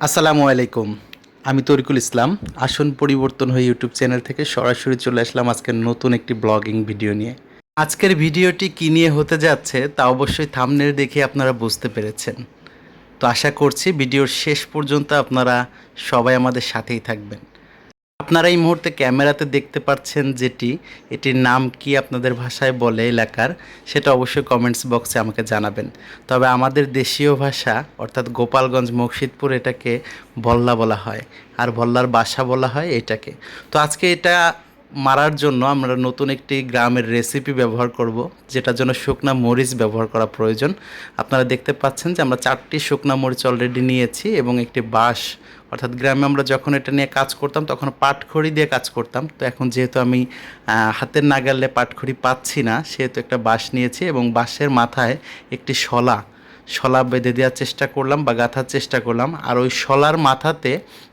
আসসালামু আলাইকুম। আমি তরিকুল ইসলাম, আসন পরিবর্তন হয়ে ইউটিউব চ্যানেল থেকে সরাসরি চলে আসলাম আজকে নতুন একটি ব্লগিং ভিডিও নিয়ে। আজকের ভিডিওটি কী নিয়ে হতে যাচ্ছে তা অবশ্যই থামনেল দেখে আপনারা বুঝতে পেরেছেন। তো আশা করছি ভিডিওর শেষ পর্যন্ত আপনারা সবাই আমাদের সাথেই থাকবেন। আপনারা এই মুহূর্তে ক্যামেরাতে দেখতে পাচ্ছেন যেটি, এটির নাম কি আপনাদের ভাষায় বলে এলাকার, সেটা অবশ্যই কমেন্টস বক্সে আমাকে জানাবেন। তবে আমাদের দেশীয় ভাষা, অর্থাৎ গোপালগঞ্জ মুর্শিদপুর এটাকে বল্লা বলা হয়, আর বল্লার বাসা বলা হয় এটাকে। তো আজকে এটা মারার জন্য আমরা নতুন একটি গ্রামের রেসিপি ব্যবহার করব, যেটার জন্য শুকনা মরিচ ব্যবহার করা প্রয়োজন। আপনারা দেখতে পাচ্ছেন যে আমরা চারটি শুকনা মরিচ অলরেডি নিয়েছি এবং একটি বাঁশ অর্থাৎ গ্রামে আমরা যখন এটা নিয়ে কাজ করতাম, তখন পাটখড়ি দিয়ে কাজ করতাম। তো এখন যেহেতু আমি হাতের নাগালে পাটখড়ি পাচ্ছি না, সেহেতু একটা বাঁশ নিয়েছি এবং বাঁশের মাথায় একটি শলা শলা বেঁধে দেওয়ার চেষ্টা করলাম বা গাঁথার চেষ্টা করলাম। আর ওই শলার মাথাতে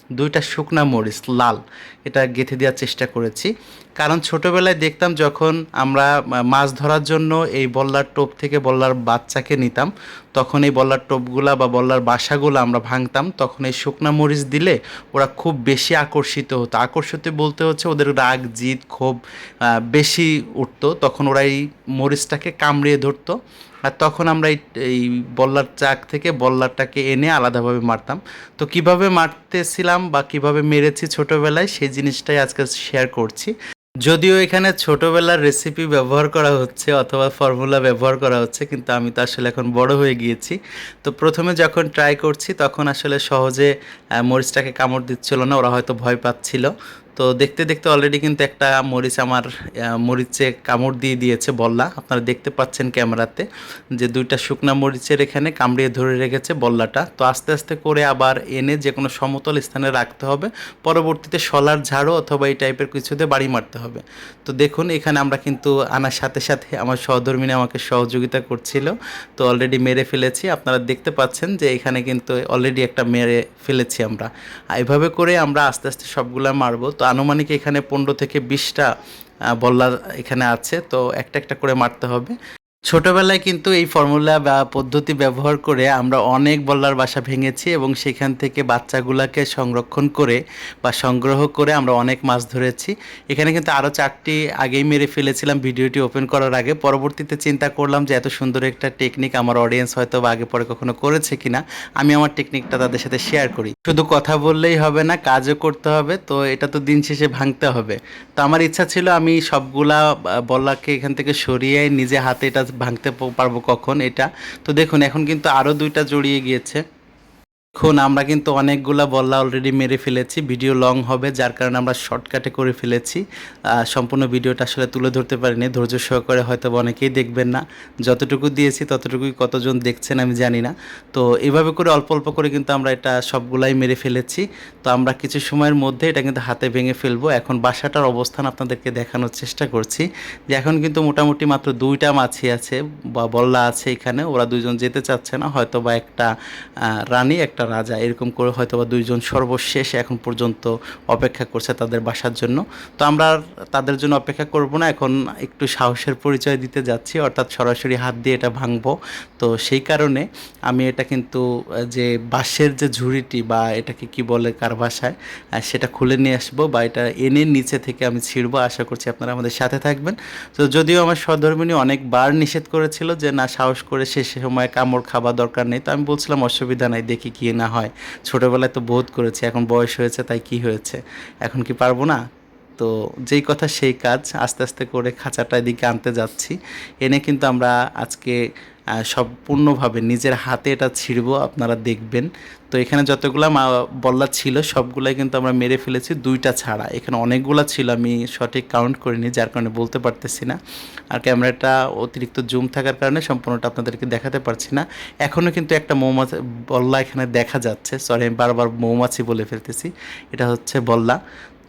দুইটা শুকনা মরিচ লাল। এটা গেঁথে দেওয়ার চেষ্টা করেছি। কারণ ছোটোবেলায় দেখতাম যখন আমরা মাছ ধরার জন্য এই বল্লার টোপ থেকে বল্লার বাচ্চাকে নিতাম তখন এই বল্লার টোপগুলা বা বল্লার বাসাগুলো আমরা ভাঙতাম। তখন এই শুকনা মরিচ দিলে ওরা খুব বেশি আকর্ষিত হতো। আকর্ষিত বলতে হচ্ছে ওদের রাগ জিদ আহ, বেশি উঠতো। তখন ওরা এই মরিচটাকে কামড়িয়ে ধরতো। আর তখন আমরা এই বল্লার চাক থেকে বল্লারটাকে এনে আলাদাভাবে মারতাম। তো কীভাবে মারতেছিলাম বা কীভাবে মেরেছি ছোটোবেলায়, সেই জিনিসটাই আজকে শেয়ার করছি। যদিও এখানে ছোটোবেলার রেসিপি ব্যবহার করা হচ্ছে অথবা ফর্মুলা ব্যবহার করা হচ্ছে, কিন্তু আমি তো আসলে এখন বড় হয়ে গিয়েছি। তো প্রথমে যখন ট্রাই করছি, তখন আসলে সহজে মরিচটাকে কামড় দিচ্ছিল না, ওরা হয়তো ভয় পাচ্ছিল। তো দেখতে দেখতে অলরেডি কিন্তু একটা মরিচ আমার মরিচে কামড় দিয়ে দিয়েছে বল্লা। আপনারা দেখতে পাচ্ছেন ক্যামেরাতে যে দুইটা শুকনা মরিচের এখানে কামড়িয়ে ধরে রেখেছে বল্লাটা। তো আস্তে আস্তে করে আবার এনে যে কোনো সমতল স্থানে রাখতে হবে। পরবর্তীতে শলার ঝাড়ু অথবা এই টাইপের কিছুতে বাড়ি মারতে হবে। তো দেখুন, এখানে আমরা কিন্তু আনার সাথে সাথে আমার সহধর্মিনী আমাকে সহযোগিতা করছিল। তো অলরেডি মেরে ফেলেছি। আপনারা দেখতে পাচ্ছেন যে এখানে কিন্তু অলরেডি একটা মেরে ফেলেছি আমরা। এভাবে করে আমরা আস্তে আস্তে সবগুলা মারবো। তো আনুমানিক এখানে পনেরো থেকে বিশটা বল্লার এখানে আছে। তো একটা একটা করে মারতে হবে। ছোটবেলায় কিন্তু এই ফর্মুলা বা পদ্ধতি ব্যবহার করে আমরা অনেক বল্লার বাসা ভেঙেছি এবং সেখান থেকে বাচ্চাগুলোকে সংরক্ষণ করে বা সংগ্রহ করে আমরা অনেক মাছ ধরেছি। এখানে কিন্তু আরও চারটি আগেই মেরে ফেলেছিলাম, ভিডিওটি ওপেন করার আগে। পরবর্তীতে চিন্তা করলাম যে এত সুন্দর একটা টেকনিক আমার অডিয়েন্স হয়তো বা আগে পরে কখনো করেছে কিনা। আমি আমার টেকনিকটা তাদের সাথে শেয়ার করি। শুধু কথা বললেই হবে না, কাজও করতে হবে, তো এটা তো দিন শেষে ভাঙতে হবে। তো আমার ইচ্ছা ছিল আমি সবগুলা বল্লাকে এখান থেকে সরিয়ে নিজে হাতে এটা ভাঙতে পারব কখন এটা? তো দেখুন এখন কিন্তু আরও দুইটা জড়িয়ে গিয়েছে। দেখুন আমরা কিন্তু অনেকগুলা বল্লা অলরেডি মেরে ফেলেছি ভিডিও লং হবে, যার কারণে আমরা শর্টকাটে করে ফেলেছি। সম্পূর্ণ ভিডিওটা আসলে তুলে ধরতে পারিনি, ধৈর্য সহকারে হয়তো অনেকেই দেখবেন না। যতটুকু দিয়েছি, ততটুকুই কতজন দেখছেন আমি জানি না। তো এভাবে করে অল্প অল্প করে কিন্তু আমরা এটা সবগুলাই মেরে ফেলেছি। তো আমরা কিছু সময়ের মধ্যে এটা কিন্তু হাতে ভেঙে ফেলব। এখন বাসাটার অবস্থান আপনাদেরকে দেখানোর চেষ্টা করছি। যে এখন কিন্তু মোটামুটি মাত্র দুইটা মাছি আছে বা বল্লা আছে এখানে, ওরা দুজন যেতে চাচ্ছে না হয়তো বা একটা রানী, একটা রাজা, এরকম করে হয়তো বা দুইজন সর্বশেষ এখন পর্যন্ত অপেক্ষা করছে তাদের বাসার জন্য। তো আমরা তাদের জন্য অপেক্ষা করব না, এখন একটু সাহসের পরিচয় দিতে যাচ্ছি, অর্থাৎ সরাসরি হাত দিয়ে এটা ভাঙবো। তো সেই কারণে আমি এটা কিন্তু, যে বাঁশের যে ঝুড়িটি বা এটাকে কি বলে কার বাসায় সেটা খুলে নিয়ে আসব বা এটা এনে নিচে থেকে আমি ছিঁড়বো। আশা করছি আপনারা আমাদের সাথে থাকবেন। তো যদিও আমার সহধর্মিনী অনেকবার নিষেধ করেছিল যে না, সাহস করে শেষ সময় কামড় খাবার দরকার নেই, তো আমি বলছিলাম অসুবিধা নাই, দেখি কি না হয়। ছোটোবেলায় তো বোধ করেছি, এখন বয়স হয়েছে তাই কি হয়েছে? এখন কি পারব না? তো যেই কথা সেই কাজ আস্তে আস্তে করে খাঁচাটা এদিকে আনতে যাচ্ছি। এনে কিন্তু আমরা আজকে সম্পূর্ণভাবে নিজের হাতে এটা ছিঁড়বো, আপনারা দেখবেন। তো এখানে যতগুলা বল্লা ছিল, সবগুলাই কিন্তু আমরা মেরে ফেলেছি, দুইটা ছাড়া। এখানে অনেকগুলা ছিল, আমি সঠিক কাউন্ট করিনি, যার কারণে বলতে পারতেছি না। আর ক্যামেরাটা অতিরিক্ত জুম থাকার কারণে সম্পূর্ণটা আপনাদেরকে দেখাতে পারছি না। এখনও কিন্তু একটা মৌমাছি, বল্লা এখানে দেখা যাচ্ছে। সরি আমি বারবার মৌমাছি বলে ফেলতেছি। এটা হচ্ছে বল্লা।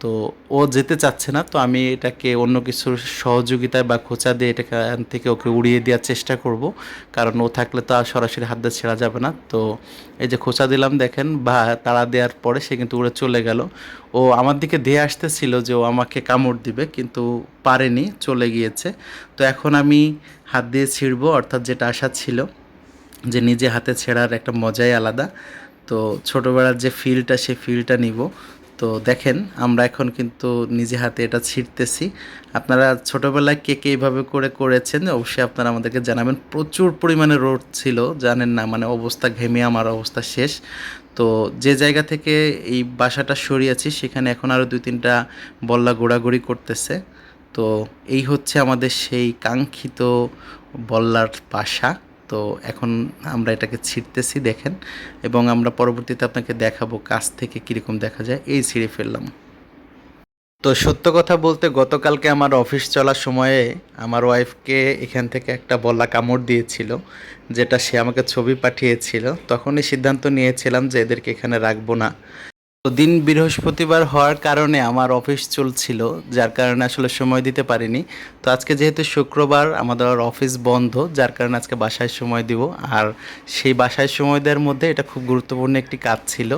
তো ও যেতে চাচ্ছে না, তো আমি এটাকে অন্য কিছুর সহযোগিতায় বা খোঁচা দিয়ে এটাকে থেকে ওকে উড়িয়ে দেওয়ার চেষ্টা করব। কারণ ও থাকলে তো আর সরাসরি হাত দিয়ে ছেড়া যাবে না। তো এই যে খোঁচা দিলাম, দেখেন বা তাড়া দেওয়ার পরে সে কিন্তু উড়ে চলে গেল। ও আমার দিকে ধেয়ে আসতেছিল যে ও আমাকে কামড় দিবে, কিন্তু পারেনি, চলে গিয়েছে। তো এখন আমি হাত দিয়ে ছিঁড়বো, অর্থাৎ যেটা আশা ছিল যে নিজে হাতে ছেঁড়ার একটা মজাই আলাদা। তো ছোটোবেলার যে ফিলটা সেই ফিলটা নিব। তো দেখেন, আমরা এখন কিন্তু নিজে হাতে এটা ছিঁড়তেছি। আপনারা ছোটোবেলায় কে কে এইভাবে করে করেছেন, অবশ্যই আপনারা আমাদেরকে জানাবেন। প্রচুর পরিমাণে রোড ছিল, জানেন না মানে অবস্থা ঘেমে আমার অবস্থা শেষ। তো যে জায়গা থেকে এই বাসাটা সরিয়েছি সেখানে এখন আরও দুই তিনটা বল্লা গোড়াগড়ি করতেছে। তো এই হচ্ছে আমাদের সেই কাঙ্ক্ষিত বল্লার বাসা। তো এখন আমরা এটাকে ছিঁড়তেছি, দেখেন। এবং আমরা পরবর্তীতে আপনাকে দেখাবো কাছ থেকে কীরকম দেখা যায়। এই ছিঁড়ে ফেললাম। তো সত্য কথা বলতে গতকালকে আমার অফিস চলার সময়ে আমার ওয়াইফকে এখান থেকে একটা বল্লা কামড় দিয়েছিল, যেটা সে আমাকে ছবি পাঠিয়েছিল। তখনই সিদ্ধান্ত নিয়েছিলাম যে এদেরকে এখানে রাখব না। দিন বৃহস্পতিবার হওয়ার কারণে আমার অফিস চলছিল, যার কারণে আসলে সময় দিতে পারিনি। তো আজকে যেহেতু শুক্রবার, আমাদের অফিস বন্ধ, যার কারণে আজকে বাসায় সময় দিব। আর সেই বাসায় সময় দেওয়ার মধ্যে এটা খুব গুরুত্বপূর্ণ একটি কাজ ছিল।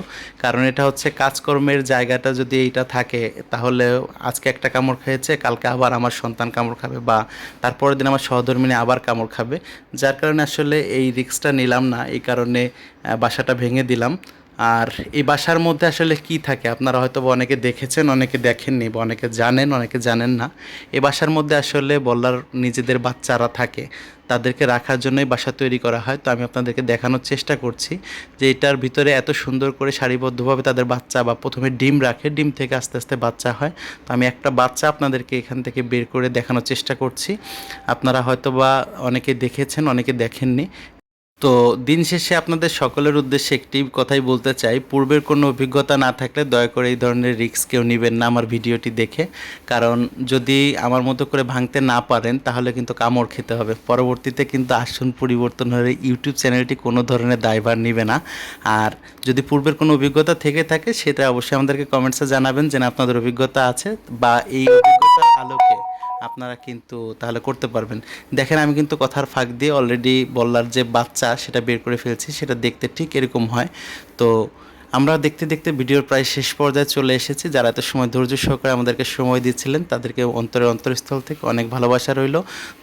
কারণ এটা হচ্ছে কাজকর্মের জায়গাটা যদি এইটা থাকে, তাহলে আজকে একটা কামড় খেয়েছে, কালকে আবার আমার সন্তান কামড় খাবে বা তারপরের দিন আমার সহধর্মিনী আবার কামড় খাবে। যার কারণে আসলে এই রিক্সটা নিলাম না, এই কারণে বাসাটা ভেঙে দিলাম। আর এই বাসার মধ্যে আসলে কি থাকে? আপনারা হয়তো অনেকে দেখেছেন, অনেকে দেখেননি বা অনেকে জানেন অনেকে জানেন না। এই বাসার মধ্যে আসলে বলার নিজেদের বাচ্চারা থাকে, তাদেরকে রাখার জন্যই বাসা তৈরি করা হয়। তো আমি আপনাদেরকে দেখানোর চেষ্টা করছি যে এটার ভিতরে এত সুন্দর করে সারিবদ্ধভাবে তাদের বাচ্চা বা প্রথমে ডিম রাখে, ডিম থেকে আস্তে আস্তে বাচ্চা হয়। তো আমি একটা বাচ্চা আপনাদেরকে এখান থেকে বের করে দেখানোর চেষ্টা করছি। আপনারা হয়তো বা অনেকে দেখেছেন, অনেকে দেখেননি। তো দিন শেষে আপনাদের সকলের উদ্দেশ্যে একটি কথাই বলতে চাই। পূর্বের কোনো অভিজ্ঞতা না থাকলে দয়া করে এই ধরনের রিস্ক কেউ নেবেন না আমার ভিডিওটি দেখে। কারণ যদি আমার মতো করে ভাঙতে না পারেন, তাহলে কিন্তু কামড় খেতে হবে। পরবর্তীতে কিন্তু আসন পরিবর্তন হলে ইউটিউব চ্যানেলটি কোনো ধরনের দায়ভার নেবে না। আর যদি পূর্বের কোনো অভিজ্ঞতা থেকে থাকে, সেটা অবশ্যই আমাদেরকে কমেন্টসে জানাবেন যে না, আপনাদের অভিজ্ঞতা আছে বা এই অভিজ্ঞতার আলোকে আপনারা কিন্তু তাহলে করতে পারবেন। দেখেন, আমি কিন্তু কথার ফাঁক দিয়ে অলরেডি বললার যে বাচ্চা, সেটা বের করে ফেলছি, সেটা দেখতে ঠিক এরকম হয়। তো আমরা দেখতে দেখতে ভিডিওর প্রায় শেষ পর্যায়ে চলে এসেছি। যারা এত সময় ধৈর্য সহকারে আমাদেরকে সময় দিচ্ছিলেন, তাদেরকে অন্তরে অন্তরস্থল থেকে অনেক ভালোবাসা রইল।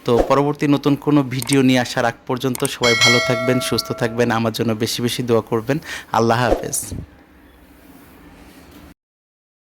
তো পরবর্তী নতুন কোনো ভিডিও নিয়ে আসার আগ পর্যন্ত সবাই ভালো থাকবেন, সুস্থ থাকবেন, আমার জন্য বেশি বেশি দোয়া করবেন। আল্লাহ হাফেজ।